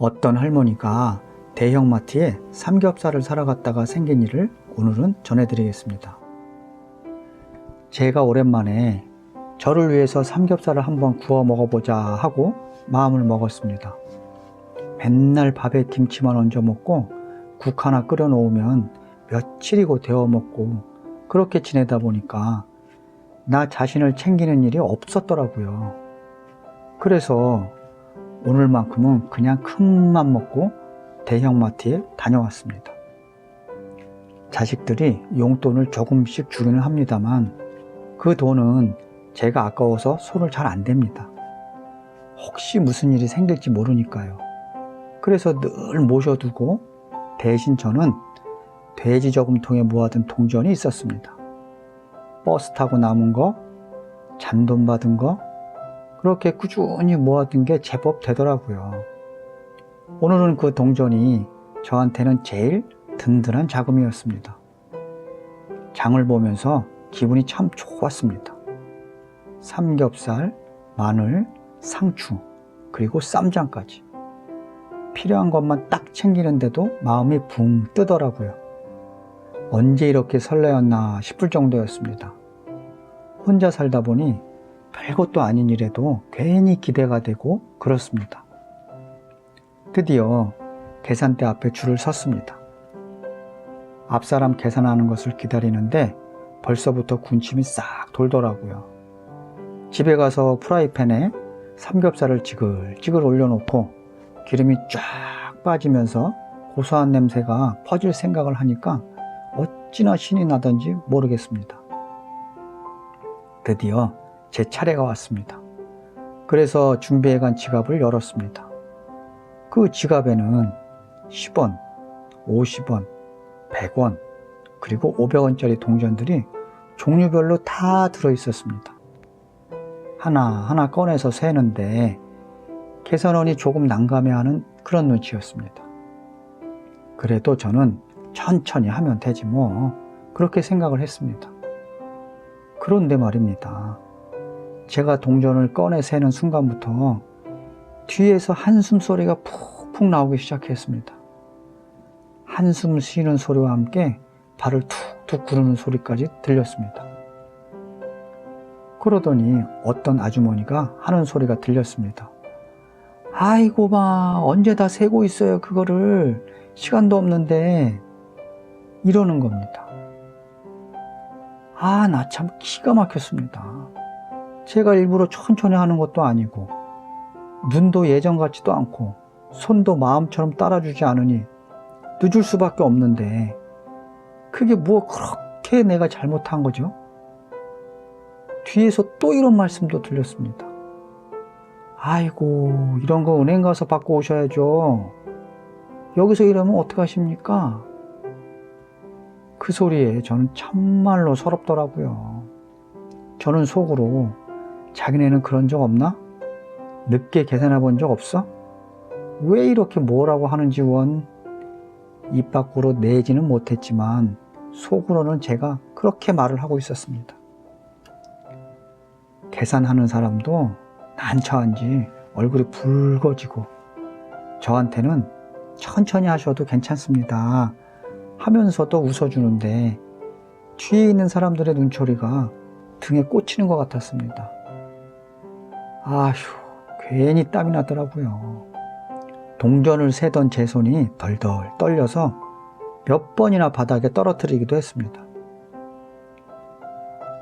어떤 할머니가 대형마트에 삼겹살을 사러 갔다가 생긴 일을 오늘은 전해드리겠습니다. 제가 오랜만에 저를 위해서 삼겹살을 한번 구워 먹어보자 하고 마음을 먹었습니다. 맨날 밥에 김치만 얹어 먹고 국 하나 끓여 놓으면 며칠이고 데워 먹고 그렇게 지내다 보니까 나 자신을 챙기는 일이 없었더라고요. 그래서 오늘만큼은 그냥 큰맘 먹고 대형마트에 다녀왔습니다. 자식들이 용돈을 조금씩 주기는 합니다만 그 돈은 제가 아까워서 손을 잘 안 댑니다. 혹시 무슨 일이 생길지 모르니까요. 그래서 늘 모셔두고 대신 저는 돼지 저금통에 모아둔 동전이 있었습니다. 버스 타고 남은 거, 잔돈 받은 거, 그렇게 꾸준히 모아둔 게 제법 되더라고요. 오늘은 그 동전이 저한테는 제일 든든한 자금이었습니다. 장을 보면서 기분이 참 좋았습니다. 삼겹살, 마늘, 상추, 그리고 쌈장까지. 필요한 것만 딱 챙기는데도 마음이 붕 뜨더라고요. 언제 이렇게 설레었나 싶을 정도였습니다. 혼자 살다 보니 별것도 아닌 일에도 괜히 기대가 되고 그렇습니다. 드디어 계산대 앞에 줄을 섰습니다. 앞사람 계산하는 것을 기다리는데 벌써부터 군침이 싹 돌더라고요. 집에 가서 프라이팬에 삼겹살을 지글지글 올려놓고 기름이 쫙 빠지면서 고소한 냄새가 퍼질 생각을 하니까 어찌나 신이 나던지 모르겠습니다. 드디어 제 차례가 왔습니다. 그래서 준비해간 지갑을 열었습니다. 그 지갑에는 10원, 50원, 100원, 그리고 500원짜리 동전들이 종류별로 다 들어 있었습니다. 하나하나 꺼내서 세는데 계산원이 조금 난감해하는 그런 눈치였습니다. 그래도 저는 천천히 하면 되지 뭐 그렇게 생각을 했습니다. 그런데 말입니다. 제가 동전을 꺼내 세는 순간부터 뒤에서 한숨 소리가 푹푹 나오기 시작했습니다. 한숨 쉬는 소리와 함께 발을 툭툭 구르는 소리까지 들렸습니다. 그러더니 어떤 아주머니가 하는 소리가 들렸습니다. 아이고 마 언제 다 세고 있어요 그거를 시간도 없는데 이러는 겁니다. 아 나 참 기가 막혔습니다. 제가 일부러 천천히 하는 것도 아니고 눈도 예전 같지도 않고 손도 마음처럼 따라주지 않으니 늦을 수밖에 없는데 그게 뭐 그렇게 내가 잘못한 거죠? 뒤에서 또 이런 말씀도 들렸습니다. 아이고 이런 거 은행 가서 받고 오셔야죠. 여기서 이러면 어떡하십니까? 그 소리에 저는 참말로 서럽더라고요. 저는 속으로 자기네는 그런 적 없나? 늦게 계산해 본 적 없어? 왜 이렇게 뭐라고 하는지 원 입 밖으로 내지는 못했지만 속으로는 제가 그렇게 말을 하고 있었습니다. 계산하는 사람도 난처한지 얼굴이 붉어지고 저한테는 천천히 하셔도 괜찮습니다 하면서도 웃어주는데 뒤에 있는 사람들의 눈초리가 등에 꽂히는 것 같았습니다. 아휴, 괜히 땀이 나더라고요. 동전을 세던 제 손이 덜덜 떨려서 몇 번이나 바닥에 떨어뜨리기도 했습니다.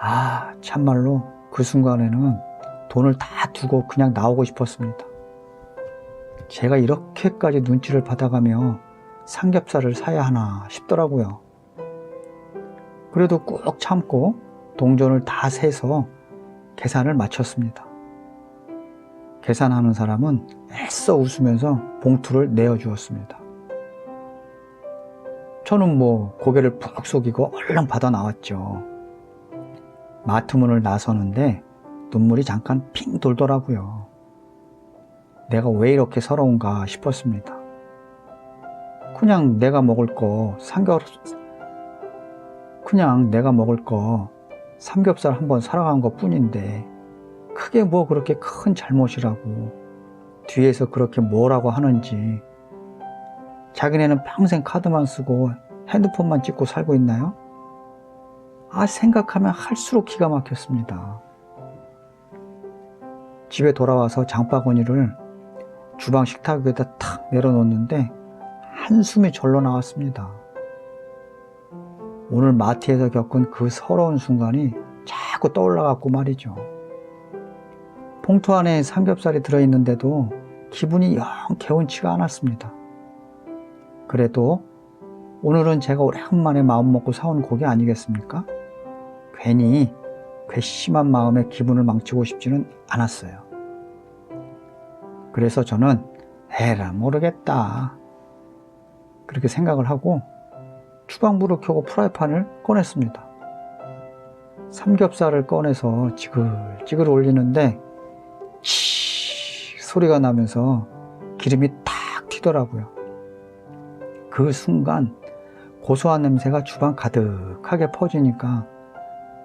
아, 참말로 그 순간에는 돈을 다 두고 그냥 나오고 싶었습니다. 제가 이렇게까지 눈치를 받아가며 삼겹살을 사야 하나 싶더라고요. 그래도 꾹 참고 동전을 다 세서 계산을 마쳤습니다. 계산하는 사람은 애써 웃으면서 봉투를 내어주었습니다. 저는 뭐 고개를 푹 속이고 얼른 받아 나왔죠. 마트 문을 나서는데 눈물이 잠깐 핑 돌더라고요. 내가 왜 이렇게 서러운가 싶었습니다. 그냥 내가 먹을 거 삼겹 그냥 내가 먹을 거 삼겹살 한번 사러 간것 뿐인데 크게 뭐 그렇게 큰 잘못이라고 뒤에서 그렇게 뭐라고 하는지 자기네는 평생 카드만 쓰고 핸드폰만 찍고 살고 있나요? 아, 생각하면 할수록 기가 막혔습니다. 집에 돌아와서 장바구니를 주방 식탁 위에다 탁 내려놓는데 한숨이 절로 나왔습니다. 오늘 마트에서 겪은 그 서러운 순간이 자꾸 떠올라갖고 말이죠. 봉투 안에 삼겹살이 들어있는데도 기분이 영 개운치가 않았습니다. 그래도 오늘은 제가 오랜만에 마음 먹고 사온 고기 아니겠습니까? 괜히 괘씸한 마음에 기분을 망치고 싶지는 않았어요. 그래서 저는 에라 모르겠다. 그렇게 생각을 하고 주방불을 켜고 프라이팬을 꺼냈습니다. 삼겹살을 꺼내서 지글지글 올리는데 치 소리가 나면서 기름이 탁 튀더라고요. 그 순간 고소한 냄새가 주방 가득하게 퍼지니까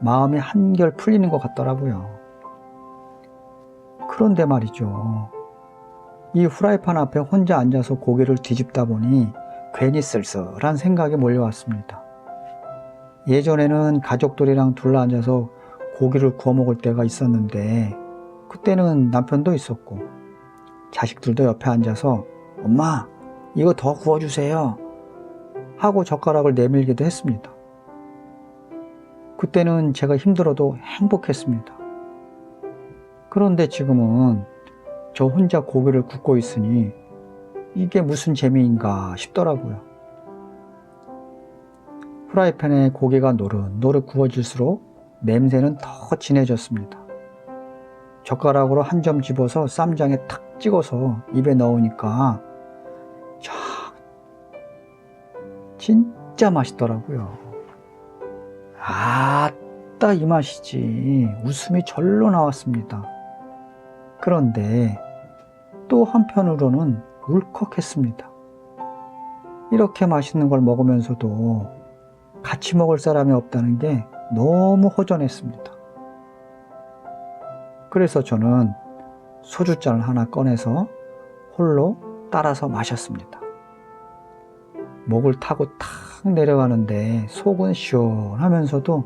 마음이 한결 풀리는 것 같더라고요. 그런데 말이죠. 이 후라이팬 앞에 혼자 앉아서 고개를 뒤집다 보니 괜히 쓸쓸한 생각이 몰려왔습니다. 예전에는 가족들이랑 둘러 앉아서 고기를 구워 먹을 때가 있었는데 그때는 남편도 있었고 자식들도 옆에 앉아서 엄마 이거 더 구워주세요 하고 젓가락을 내밀기도 했습니다. 그때는 제가 힘들어도 행복했습니다. 그런데 지금은 저 혼자 고기를 굽고 있으니 이게 무슨 재미인가 싶더라고요. 프라이팬에 고기가 노릇노릇 구워질수록 냄새는 더 진해졌습니다. 젓가락으로 한 점 집어서 쌈장에 탁 찍어서 입에 넣으니까 참 진짜 맛있더라고요. 아따 이 맛이지 웃음이 절로 나왔습니다. 그런데 또 한편으로는 울컥했습니다. 이렇게 맛있는 걸 먹으면서도 같이 먹을 사람이 없다는 게 너무 허전했습니다. 그래서 저는 소주잔을 하나 꺼내서 홀로 따라서 마셨습니다. 목을 타고 탁 내려가는데 속은 시원하면서도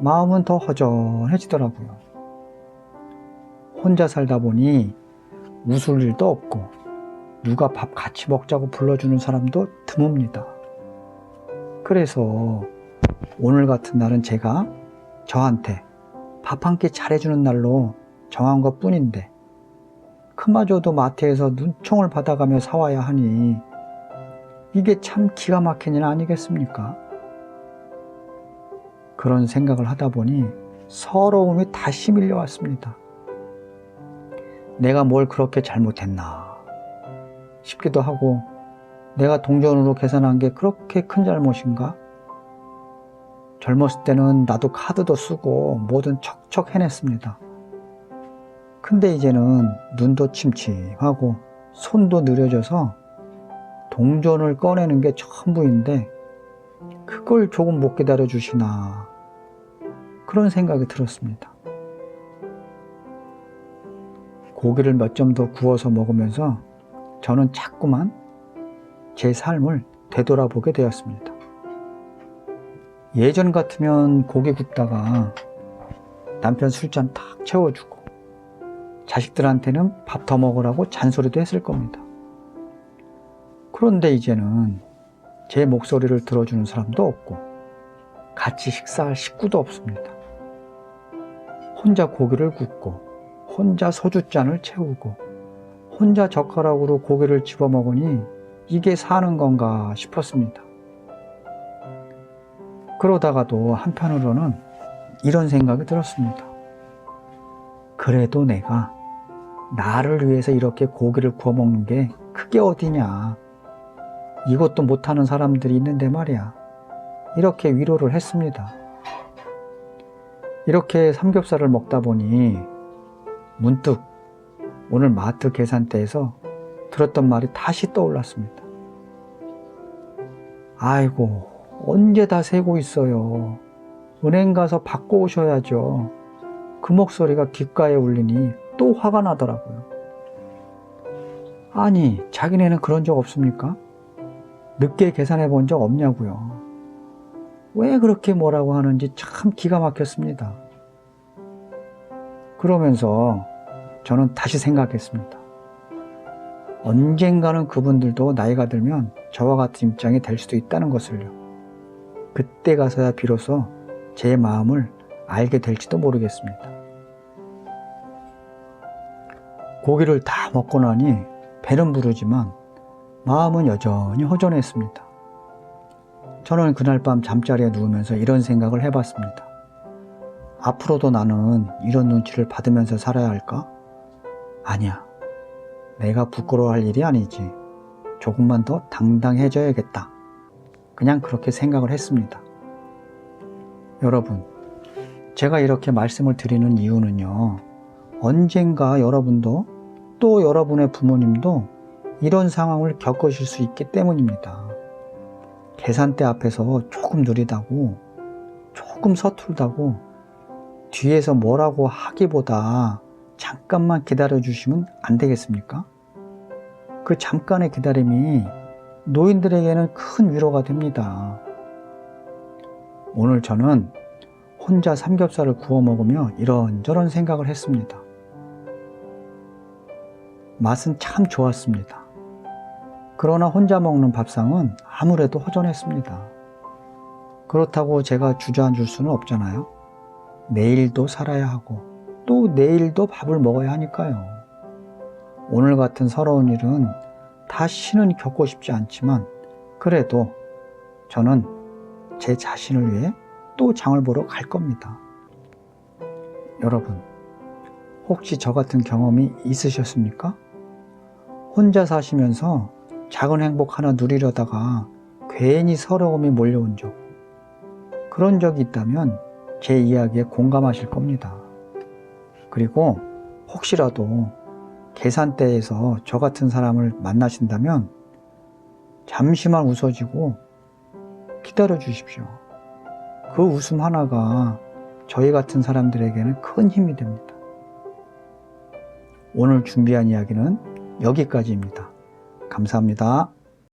마음은 더 허전해지더라고요. 혼자 살다 보니 웃을 일도 없고 누가 밥 같이 먹자고 불러주는 사람도 드뭅니다. 그래서 오늘 같은 날은 제가 저한테 밥 한 끼 잘해주는 날로 정한 것 뿐인데 그마저도 마트에서 눈총을 받아가며 사와야 하니 이게 참 기가 막힌 일 아니겠습니까? 그런 생각을 하다 보니 서러움이 다시 밀려왔습니다. 내가 뭘 그렇게 잘못했나 싶기도 하고 내가 동전으로 계산한 게 그렇게 큰 잘못인가? 젊었을 때는 나도 카드도 쓰고 뭐든 척척 해냈습니다. 근데 이제는 눈도 침침하고 손도 느려져서 동전을 꺼내는 게 전부인데 그걸 조금 못 기다려 주시나 그런 생각이 들었습니다. 고기를 몇 점 더 구워서 먹으면서 저는 자꾸만 제 삶을 되돌아보게 되었습니다. 예전 같으면 고기 굽다가 남편 술잔 탁 채워주고 자식들한테는 밥 더 먹으라고 잔소리도 했을 겁니다. 그런데 이제는 제 목소리를 들어주는 사람도 없고 같이 식사할 식구도 없습니다. 혼자 고기를 굽고 혼자 소주잔을 채우고 혼자 젓가락으로 고기를 집어 먹으니 이게 사는 건가 싶었습니다. 그러다가도 한편으로는 이런 생각이 들었습니다. 그래도 내가 나를 위해서 이렇게 고기를 구워 먹는 게 그게 어디냐. 이것도 못하는 사람들이 있는데 말이야. 이렇게 위로를 했습니다. 이렇게 삼겹살을 먹다 보니 문득 오늘 마트 계산대에서 들었던 말이 다시 떠올랐습니다. 아이고, 언제 다 세고 있어요. 은행 가서 받고 오셔야죠. 그 목소리가 귓가에 울리니 또 화가 나더라고요. 아니, 자기네는 그런 적 없습니까? 늦게 계산해 본 적 없냐고요. 왜 그렇게 뭐라고 하는지 참 기가 막혔습니다. 그러면서 저는 다시 생각했습니다. 언젠가는 그분들도 나이가 들면 저와 같은 입장이 될 수도 있다는 것을요. 그때 가서야 비로소 제 마음을 알게 될지도 모르겠습니다. 고기를 다 먹고 나니 배는 부르지만 마음은 여전히 허전했습니다. 저는 그날 밤 잠자리에 누우면서 이런 생각을 해봤습니다. 앞으로도 나는 이런 눈치를 받으면서 살아야 할까? 아니야. 내가 부끄러워할 일이 아니지. 조금만 더 당당해져야겠다. 그냥 그렇게 생각을 했습니다. 여러분, 제가 이렇게 말씀을 드리는 이유는요. 언젠가 여러분도 또 여러분의 부모님도 이런 상황을 겪으실 수 있기 때문입니다. 계산대 앞에서 조금 느리다고, 조금 서툴다고, 뒤에서 뭐라고 하기보다 잠깐만 기다려 주시면 안 되겠습니까? 그 잠깐의 기다림이 노인들에게는 큰 위로가 됩니다. 오늘 저는 혼자 삼겹살을 구워 먹으며 이런저런 생각을 했습니다. 맛은 참 좋았습니다. 그러나 혼자 먹는 밥상은 아무래도 허전했습니다. 그렇다고 제가 주저앉을 수는 없잖아요. 내일도 살아야 하고 또 내일도 밥을 먹어야 하니까요. 오늘 같은 서러운 일은 다시는 겪고 싶지 않지만 그래도 저는 제 자신을 위해 또 장을 보러 갈 겁니다. 여러분, 혹시 저 같은 경험이 있으셨습니까? 혼자 사시면서 작은 행복 하나 누리려다가 괜히 서러움이 몰려온 적. 그런 적이 있다면 제 이야기에 공감하실 겁니다. 그리고 혹시라도 계산대에서 저 같은 사람을 만나신다면 잠시만 웃어지고 기다려 주십시오. 그 웃음 하나가 저희 같은 사람들에게는 큰 힘이 됩니다. 오늘 준비한 이야기는 여기까지입니다. 감사합니다.